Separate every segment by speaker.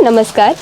Speaker 1: నమస్కార్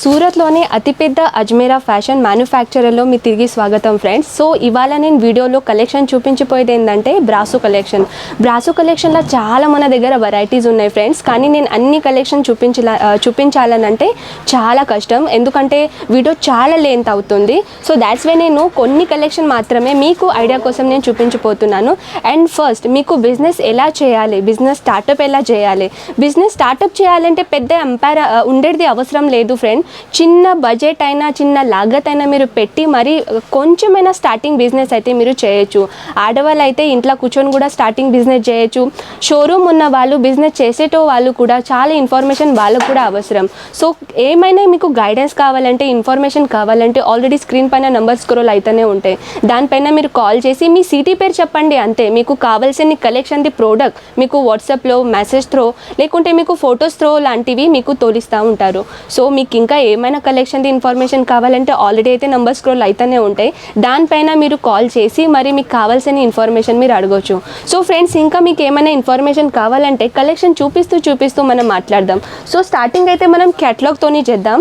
Speaker 1: సూరత్లోని అతిపెద్ద అజ్మేరా ఫ్యాషన్ మ్యానుఫ్యాక్చరర్లో మీ తిరిగి స్వాగతం ఫ్రెండ్స్ సో ఇవాళ నేను వీడియోలో కలెక్షన్ చూపించిపోయేది ఏంటంటే బ్రాసో కలెక్షన్ బ్రాసో కలెక్షన్లో చాలా మన దగ్గర వెరైటీస్ ఉన్నాయి ఫ్రెండ్స్ కానీ నేను అన్ని కలెక్షన్ చూపించలా uh, చూపించాలనంటే చాలా కష్టం. ఎందుకంటే వీడియో చాలా లెంత్ అవుతుంది. సో దాట్స్ వే నేను కొన్ని కలెక్షన్ మాత్రమే మీకు ఐడియా కోసం నేను చూపించిపోతున్నాను. అండ్ ఫస్ట్ మీకు బిజినెస్ ఎలా చేయాలి? బిజినెస్ స్టార్టప్ ఎలా చేయాలి? బిజినెస్ స్టార్టప్ చేయాలంటే పెద్ద ఎంపైర్ ఉండేది అవసరం లేదు ఫ్రెండ్ చిన్న బడ్జెట్ అయినా చిన్న లాగత్ అయినా మీరు పెట్టి మరి కొంచెమైనా స్టార్టింగ్ బిజినెస్ అయితే మీరు చేయొచ్చు. ఆడవాళ్ళు అయితే ఇంట్లో కూర్చొని కూడా స్టార్టింగ్ బిజినెస్ చేయొచ్చు. షోరూమ్ ఉన్న వాళ్ళు బిజినెస్ చేసేటో వాళ్ళు కూడా చాలా ఇన్ఫర్మేషన్ వాళ్ళకు కూడా అవసరం. సో ఏమైనా మీకు గైడెన్స్ కావాలంటే ఇన్ఫర్మేషన్ కావాలంటే ఆల్రెడీ స్క్రీన్ పైన నెంబర్ స్క్రోల్ అయితేనే ఉంటాయి. దానిపైన మీరు కాల్ చేసి మీ సిటీ పేరు చెప్పండి అంతే. మీకు కావాల్సిన కలెక్షన్ది ప్రోడక్ట్ మీకు వాట్సాప్లో మెసేజ్ త్రో లేకుంటే మీకు ఫొటోస్ త్రో లాంటివి మీకు తోలిస్తాము. ఉంటారు. సో మీకు ఇంకా ఏమైనా కలెక్షన్ది ఇన్ఫర్మేషన్ కావాలంటే ఆల్రెడీ అయితే నంబర్ స్క్రోల్ అయితేనే ఉంటాయి. దానిపైన మీరు కాల్ చేసి మరి మీకు కావాల్సిన ఇన్ఫర్మేషన్ మీరు అడగొచ్చు. సో ఫ్రెండ్స్ ఇంకా మీకు ఏమైనా ఇన్ఫర్మేషన్ కావాలంటే కలెక్షన్ చూపిస్తూ చూపిస్తూ మనం మాట్లాడదాం. సో స్టార్టింగ్ అయితే మనం క్యాటలాగ్తోని చేద్దాం.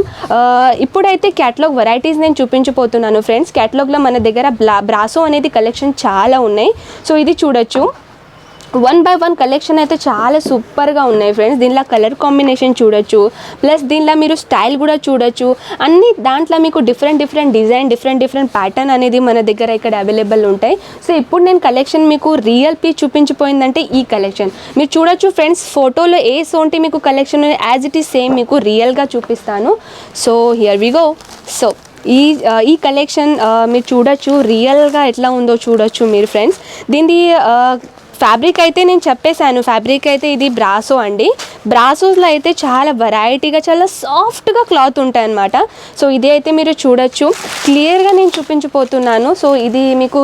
Speaker 1: ఇప్పుడైతే క్యాటలాగ్ వెరైటీస్ నేను చూపించిపోతున్నాను ఫ్రెండ్స్ క్యాటలాగ్లో మన దగ్గర బ్లా బ్రాసో అనేది కలెక్షన్ చాలా ఉన్నాయి. సో ఇది చూడొచ్చు. వన్ బై వన్ కలెక్షన్ అయితే చాలా సూపర్గా ఉన్నాయి ఫ్రెండ్స్ దీనిలో కలర్ కాంబినేషన్ చూడొచ్చు. ప్లస్ దీనిలో మీరు స్టైల్ కూడా చూడొచ్చు. అన్ని దాంట్లో మీకు different different design different different pattern అనేది మన దగ్గర ఇక్కడ అవైలబుల్ ఉంటాయి. సో ఇప్పుడు నేను కలెక్షన్ మీకు రియల్ పీస్ చూపించిపోయిందంటే ఈ కలెక్షన్ మీరు చూడొచ్చు ఫ్రెండ్స్ ఫోటోలో ఏ సోంటి మీకు collection as it is same మీకు రియల్గా చూపిస్తాను. So here we go so ఈ ఈ కలెక్షన్ మీరు చూడొచ్చు రియల్గా ఎట్లా ఉందో చూడొచ్చు మీరు ఫ్రెండ్స్ దీని ఫ్యాబ్రిక్ అయితే నేను చెప్పేశాను. ఫ్యాబ్రిక్ అయితే ఇది బ్రాసో అండి. బ్రాసోస్లో అయితే చాలా వెరైటీగా చాలా సాఫ్ట్గా క్లాత్ ఉంటాయి అన్నమాట. సో ఇది అయితే మీరు చూడొచ్చు. క్లియర్గా నేను చూపించిపోతున్నాను సో ఇది మీకు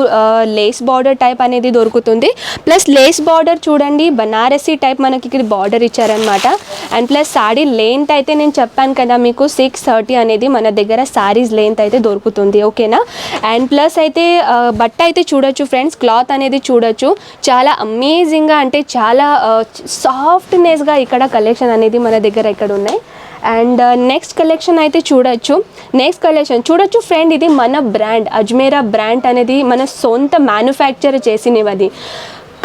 Speaker 1: లేస్ బార్డర్ టైప్ అనేది దొరుకుతుంది. ప్లస్ లేస్ బార్డర్ చూడండి. బనారసీ టైప్ మనకి ఇక్కడ బార్డర్ ఇచ్చారనమాట అండ్ ప్లస్ సాడీ లెంత్ అయితే నేను చెప్పాను కదా మీకు. సిక్స్ థర్టీ అనేది మన దగ్గర సారీస్ లెంత్ అయితే దొరుకుతుంది. ఓకేనా అండ్ ప్లస్ అయితే బట్ట అయితే చూడొచ్చు ఫ్రెండ్స్. క్లాత్ అనేది చూడొచ్చు. చాలా అమేజింగ్గా అంటే చాలా సాఫ్ట్నెస్గా ఇక్కడ కలెక్షన్ అనేది మన దగ్గర ఇక్కడ ఉన్నాయి అండ్ నెక్స్ట్ కలెక్షన్ అయితే చూడొచ్చు. నెక్స్ట్ కలెక్షన్ చూడొచ్చు ఫ్రెండ్ ఇది మన బ్రాండ్ అజ్మేరా బ్రాండ్ అనేది మన సొంత మ్యానుఫ్యాక్చర్ చేసినవి అది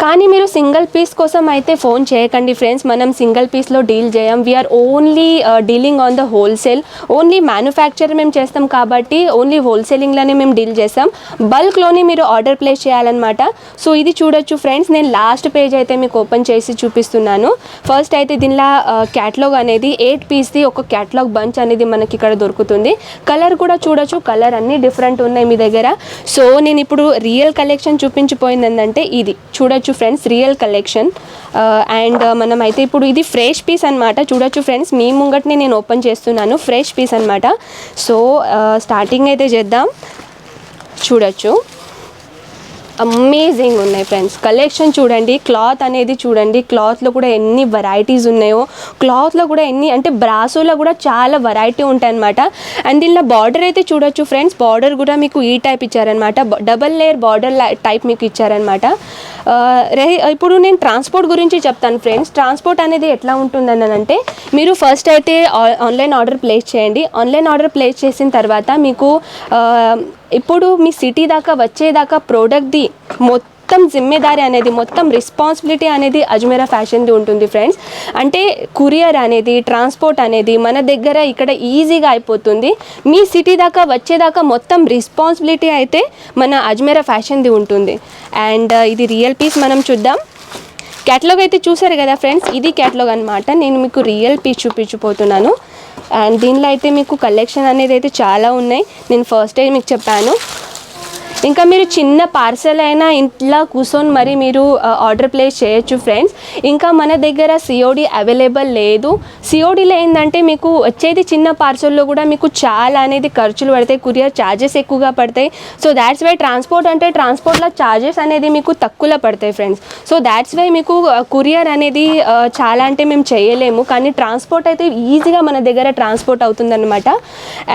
Speaker 1: కానీ మీరు సింగిల్ పీస్ కోసం అయితే ఫోన్ చేయకండి ఫ్రెండ్స్. మనం సింగిల్ పీస్లో డీల్ చేయం. We are only dealing on the wholesale only manufacture మేము చేస్తాం కాబట్టి ఓన్లీ హోల్సేలింగ్లోనే మేము డీల్ చేస్తాం. బల్క్లోని మీరు ఆర్డర్ ప్లేస్ చేయాలన్నమాట. సో ఇది చూడొచ్చు ఫ్రెండ్స్. నేను లాస్ట్ పేజ్ అయితే మీకు ఓపెన్ చేసి చూపిస్తున్నాను. ఫస్ట్ అయితే దీనిలో క్యాటలాగ్ uh, అనేది ఎయిట్ పీస్ది ఒక క్యాటలాగ్ బంచ్ అనేది మనకి ఇక్కడ దొరుకుతుంది. కలర్ కూడా చూడొచ్చు. కలర్ అన్నీ డిఫరెంట్ ఉన్నాయి మీ దగ్గర. సో నేను ఇప్పుడు రియల్ కలెక్షన్ చూపించిపోయింది ఏంటంటే ఇది. చూడొచ్చు. ఫ్రెండ్స్ రియల్ కలెక్షన్ అండ్ మనం అయితే ఇప్పుడు ఇది ఫ్రెష్ పీస్ అనమాట చూడొచ్చు ఫ్రెండ్స్ మీ ముంగట్ని నేను ఓపెన్ చేస్తున్నాను. ఫ్రెష్ పీస్ అనమాట సో స్టార్టింగ్ అయితే చేద్దాం. చూడొచ్చు. అమేజింగ్ ఉన్నాయి ఫ్రెండ్స్ కలెక్షన్ చూడండి క్లాత్ అనేది చూడండి క్లాత్లో కూడా ఎన్ని వెరైటీస్ ఉన్నాయో క్లాత్లో కూడా ఎన్ని అంటే బ్రాసోలో కూడా చాలా వెరైటీ ఉంటాయి అనమాట అండ్ దీనిలో బార్డర్ అయితే చూడొచ్చు ఫ్రెండ్స్ బార్డర్ కూడా మీకు ఈ టైప్ ఇచ్చారనమాట డబల్ లేయర్ బార్డర్ టైప్ మీకు ఇచ్చారనమాట రే ఇప్పుడు నేను ట్రాన్స్పోర్ట్ గురించి చెప్తాను ఫ్రెండ్స్ ట్రాన్స్పోర్ట్ అనేది ఎట్లా ఉంటుందని అంటే మీరు ఫస్ట్ అయితే ఆన్లైన్ ఆర్డర్ ప్లేస్ చేయండి. ఆన్లైన్ ఆర్డర్ ప్లేస్ చేసిన తర్వాత మీకు ఇప్పుడు మీ సిటీ దాకా వచ్చేదాకా ప్రోడక్ట్ది మొత్తం జిమ్మేదారి అనేది మొత్తం రెస్పాన్సిబిలిటీ అనేది అజ్మీరా ఫ్యాషన్ది ఉంటుంది ఫ్రెండ్స్ అంటే కురియర్ అనేది ట్రాన్స్పోర్ట్ అనేది మన దగ్గర ఇక్కడ ఈజీగా అయిపోతుంది. మీ సిటీ దాకా వచ్చేదాకా మొత్తం రెస్పాన్సిబిలిటీ అయితే మన అజ్మీరా ఫ్యాషన్ది ఉంటుంది. అండ్ uh, ఇది రియల్ పీస్ మనం చూద్దాం. క్యాటలాగ్ అయితే చూసారు కదా ఫ్రెండ్స్ ఇది క్యాటలాగ్ అనమాట నేను మీకు రియల్ పీస్ చూపించిపోతున్నాను అండ్ దీనిలో అయితే మీకు కలెక్షన్ అనేది అయితే చాలా ఉన్నాయి. నేను ఫస్ట్ టైం మీకు చెప్పాను. ఇంకా మీరు చిన్న పార్సెల్ అయినా ఇంట్లో కూర్చొని మరి మీరు ఆర్డర్ ప్లేస్ చేయొచ్చు ఫ్రెండ్స్ ఇంకా మన దగ్గర సిఓడి అవైలబుల్ లేదు. సిఓడిలో ఏంటంటే మీకు వచ్చేది చిన్న పార్సెల్లో కూడా మీకు చాలా అనేది ఖర్చులు పడతాయి కురియర్ ఛార్జెస్ ఎక్కువగా పడతాయి. సో దాట్స్ వై ట్రాన్స్పోర్ట్ అంటే ట్రాన్స్పోర్ట్లో ఛార్జెస్ అనేది మీకు తక్కువలో పడతాయి ఫ్రెండ్స్ సో దాట్స్ వై మీకు కురియర్ అనేది చాలా అంటే మేము చేయలేము. కానీ ట్రాన్స్పోర్ట్ అయితే ఈజీగా మన దగ్గర ట్రాన్స్పోర్ట్ అవుతుందన్నమాట.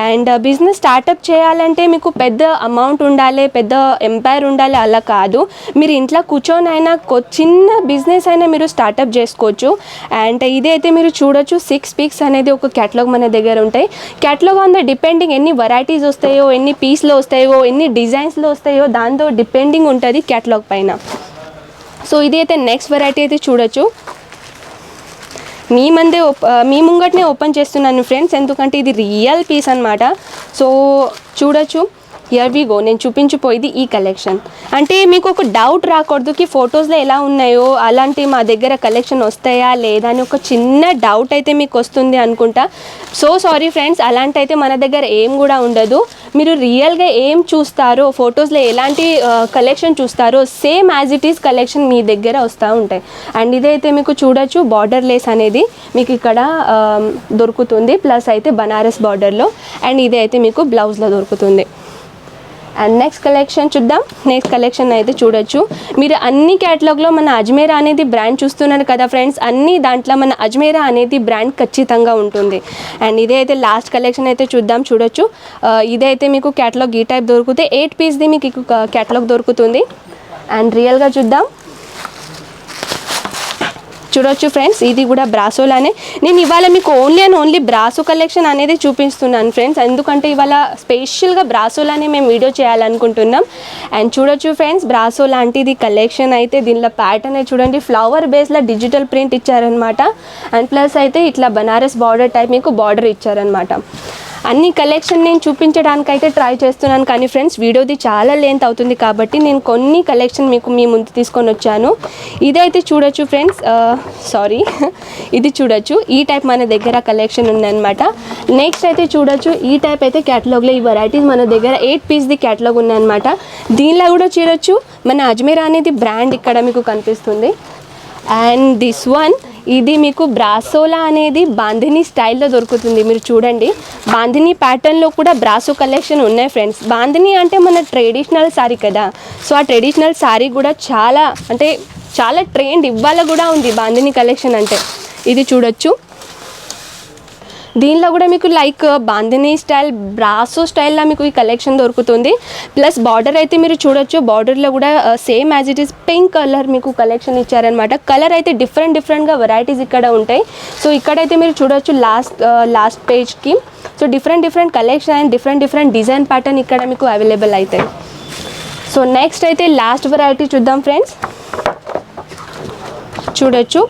Speaker 1: అండ్ బిజినెస్ స్టార్టప్ చేయాలంటే మీకు పెద్ద అమౌంట్ ఉండాలి పెద్ద పెద్ద ఎంపైర్ ఉండాలి అలా కాదు. మీరు ఇంట్లో కూర్చొని అయినా కొ- చిన్న బిజినెస్ అయినా మీరు స్టార్టప్ చేసుకోవచ్చు. అండ్ ఇదైతే మీరు చూడొచ్చు సిక్స్ పీక్స్ అనేది ఒక క్యాటలాగ్ మన దగ్గర ఉంటాయి. క్యాటలాగ్ ఆన్ ద డిపెండింగ్ ఎన్ని వెరైటీస్ వస్తాయో ఎన్ని పీస్లో వస్తాయో ఎన్ని డిజైన్స్లో వస్తాయో దాంతో డిపెండింగ్ ఉంటుంది క్యాటలాగ్ పైన. సో ఇది అయితే నెక్స్ట్ వెరైటీ అయితే చూడొచ్చు. మీ మందే మీ ముంగట్నే ఓపెన్ చేస్తున్నాను ఫ్రెండ్స్ ఎందుకంటే ఇది రియల్ పీస్ అనమాట సో చూడొచ్చు. ఇయర్ వి గో నేను చూపించిపోయింది ఈ కలెక్షన్ అంటే మీకు ఒక డౌట్ రాకూడదు కి ఫొటోస్లో ఎలా ఉన్నాయో అలాంటి మా దగ్గర కలెక్షన్ వస్తాయా లేదా అని ఒక చిన్న డౌట్ అయితే మీకు వస్తుంది అనుకుంటా. సో సారీ ఫ్రెండ్స్ అలాంటి అయితే మన దగ్గర ఏం కూడా ఉండదు. మీరు రియల్గా ఏం చూస్తారో ఫొటోస్లో ఎలాంటి కలెక్షన్ చూస్తారో same as it is collection మీ దగ్గర వస్తూ ఉంటాయి. అండ్ ఇదైతే మీకు చూడొచ్చు బార్డర్ లేస్ అనేది మీకు ఇక్కడ దొరుకుతుంది. ప్లస్ అయితే బనారస్ బార్డర్లో అండ్ ఇదైతే అయితే మీకు బ్లౌజ్లో దొరుకుతుంది. అండ్ నెక్స్ట్ కలెక్షన్ చూద్దాం. నెక్స్ట్ కలెక్షన్ అయితే చూడొచ్చు. మీరు అన్ని క్యాటలాగ్లో మన అజ్మేరా అనేది బ్రాండ్ చూస్తున్నారు కదా ఫ్రెండ్స్ అన్ని దాంట్లో మన అజ్మేరా అనేది బ్రాండ్ ఖచ్చితంగా ఉంటుంది. అండ్ ఇదే అయితే లాస్ట్ కలెక్షన్ అయితే చూద్దాం చూడొచ్చు. Uh, ఇదైతే మీకు క్యాటలాగ్ ఈ టైప్ దొరికితే ఎయిట్ పీస్ది మీకు క్యాటలాగ్ దొరుకుతుంది. అండ్ రియల్గా చూద్దాం. చూడొచ్చు ఫ్రెండ్స్ ఇది కూడా బ్రాసోలానే నేను ఇవాళ మీకు only and only brasso collection అనేది చూపిస్తున్నాను ఫ్రెండ్స్. ఎందుకంటే ఇవాళ స్పెషల్గా బ్రాసోలానే మేము వీడియో చేయాలనుకుంటున్నాం. అండ్ చూడొచ్చు ఫ్రెండ్స్ బ్రాసో లాంటిది కలెక్షన్ అయితే దీనిలో ప్యాటర్న్ చూడండి. ఫ్లవర్ బేస్లో డిజిటల్ ప్రింట్ ఇచ్చారనమాట అండ్ ప్లస్ అయితే ఇట్లా బనారస్ బార్డర్ టైప్ మీకు బార్డర్ ఇచ్చారనమాట అన్ని కలెక్షన్ నేను చూపించడానికైతే ట్రై చేస్తున్నాను. కానీ ఫ్రెండ్స్ వీడియోది చాలా లెంత్ అవుతుంది కాబట్టి నేను కొన్ని కలెక్షన్ మీకు మీ ముందు తీసుకొని వచ్చాను. ఇదైతే చూడొచ్చు ఫ్రెండ్స్ సారీ ఇది చూడొచ్చు. ఈ టైప్ మన దగ్గర కలెక్షన్ ఉందన్నమాట. నెక్స్ట్ అయితే చూడొచ్చు. ఈ టైప్ అయితే క్యాటలాగ్లో ఈ వెరైటీస్ మన దగ్గర ఎయిట్ పీస్ది క్యాటలాగ్ ఉందన్నమాట. దీనిలో కూడా చూడొచ్చు మన అజ్మీర్ అనేది బ్రాండ్ ఇక్కడ మీకు కనిపిస్తుంది. అండ్ దిస్ వన్ ఇది మీకు బ్రాసోలా అనేది బాంధిని స్టైల్లో దొరుకుతుంది. మీరు చూడండి. బాంధిని ప్యాటర్న్లో కూడా బ్రాసో కలెక్షన్ ఉన్నాయి ఫ్రెండ్స్ బాంధిని అంటే మన ట్రెడిషనల్ శారీ కదా. సో ఆ ట్రెడిషనల్ శారీ కూడా చాలా అంటే చాలా ట్రెండ్ ఇవ్వాల కూడా ఉంది బాంధిని కలెక్షన్ అంటే. ఇది చూడొచ్చు. దీనిలో కూడా మీకు లైక్ బాందినీ స్టైల్ బ్రాసో స్టైల్లో మీకు ఈ కలెక్షన్ దొరుకుతుంది. ప్లస్ బార్డర్ అయితే మీరు చూడొచ్చు. బార్డర్లో కూడా same as it is pink colour మీకు కలెక్షన్ ఇచ్చారనమాట కలర్ అయితే డిఫరెంట్ డిఫరెంట్గా వెరైటీస్ ఇక్కడ ఉంటాయి. సో ఇక్కడైతే మీరు చూడొచ్చు last last పేజ్కి so different different collection and different different design pattern ఇక్కడ మీకు అవైలబుల్ అవుతాయి సో నెక్స్ట్ అయితే లాస్ట్ వెరైటీ చూద్దాం ఫ్రెండ్స్ చూడొచ్చు.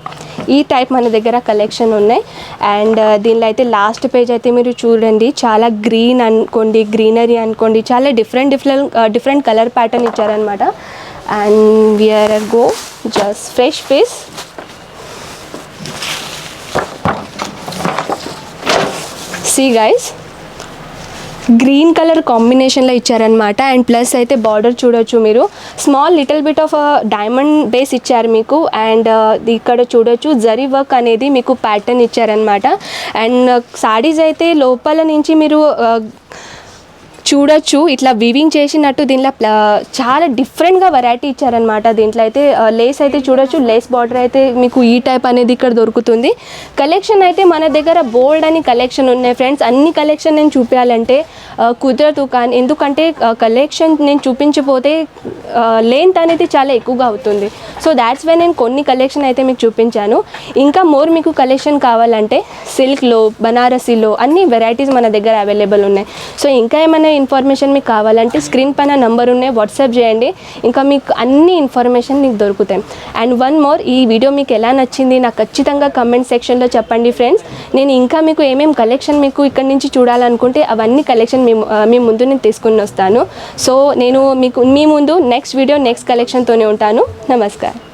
Speaker 1: ఈ టైప్ మన దగ్గర కలెక్షన్ ఉన్నాయి. అండ్ uh, దీనిలో అయితే లాస్ట్ పేజ్ అయితే మీరు చూడండి. చాలా గ్రీన్ అనుకోండి గ్రీనరీ అనుకోండి. చాలా different different different colour pattern ఇచ్చారనమాట and we are go just fresh face see guys green colour కాంబినేషన్లో ఇచ్చారనమాట అండ్ ప్లస్ అయితే బార్డర్ చూడొచ్చు మీరు. Small little bit of diamond base ఇచ్చారు మీకు. అండ్ ఇక్కడ చూడొచ్చు జరీ వర్క్ అనేది మీకు ప్యాటర్న్ ఇచ్చారనమాట అండ్ సాడీస్ అయితే లోపల నుంచి మీరు చూడొచ్చు. ఇట్లా వివింగ్ చేసినట్టు దీంట్లో చాలా డిఫరెంట్గా వెరైటీ ఇచ్చారనమాట దీంట్లో అయితే లేస్ అయితే చూడొచ్చు. లేస్ బార్డర్ అయితే మీకు ఈ టైప్ అనేది ఇక్కడ దొరుకుతుంది. కలెక్షన్ అయితే మన దగ్గర బోల్డ్ అని కలెక్షన్ ఉన్నాయి ఫ్రెండ్స్ అన్ని కలెక్షన్ నేను చూపించాలంటే కుదరదు కానీ ఎందుకంటే కలెక్షన్ నేను చూపించిపోతే లెంత్ అనేది చాలా ఎక్కువగా అవుతుంది. సో దాట్స్ వై నేను కొన్ని కలెక్షన్ అయితే మీకు చూపించాను. ఇంకా మోర్ మీకు కలెక్షన్ కావాలంటే సిల్క్లో బనారసీలో అన్ని వెరైటీస్ మన దగ్గర అవైలబుల్ ఉన్నాయి. సో ఇంకా ఏమైనా ఇన్ఫర్మేషన్ మీకు కావాలంటే స్క్రీన్ పైన నంబర్ ఉన్నాయి వాట్సాప్ చేయండి. ఇంకా మీకు అన్ని ఇన్ఫర్మేషన్ మీకు దొరుకుతాయి. అండ్ వన్ మోర్ ఈ వీడియో మీకు ఎలా నచ్చింది నాకు ఖచ్చితంగా కమెంట్ సెక్షన్లో చెప్పండి ఫ్రెండ్స్ నేను ఇంకా మీకు ఏమేమి కలెక్షన్ మీకు ఇక్కడ నుంచి చూడాలనుకుంటే అవన్నీ కలెక్షన్ మీ మీ ముందు నేను తీసుకుని వస్తాను. సో నేను మీకు మీ ముందు నెక్స్ట్ వీడియో నెక్స్ట్ కలెక్షన్తోనే ఉంటాను. నమస్కారం.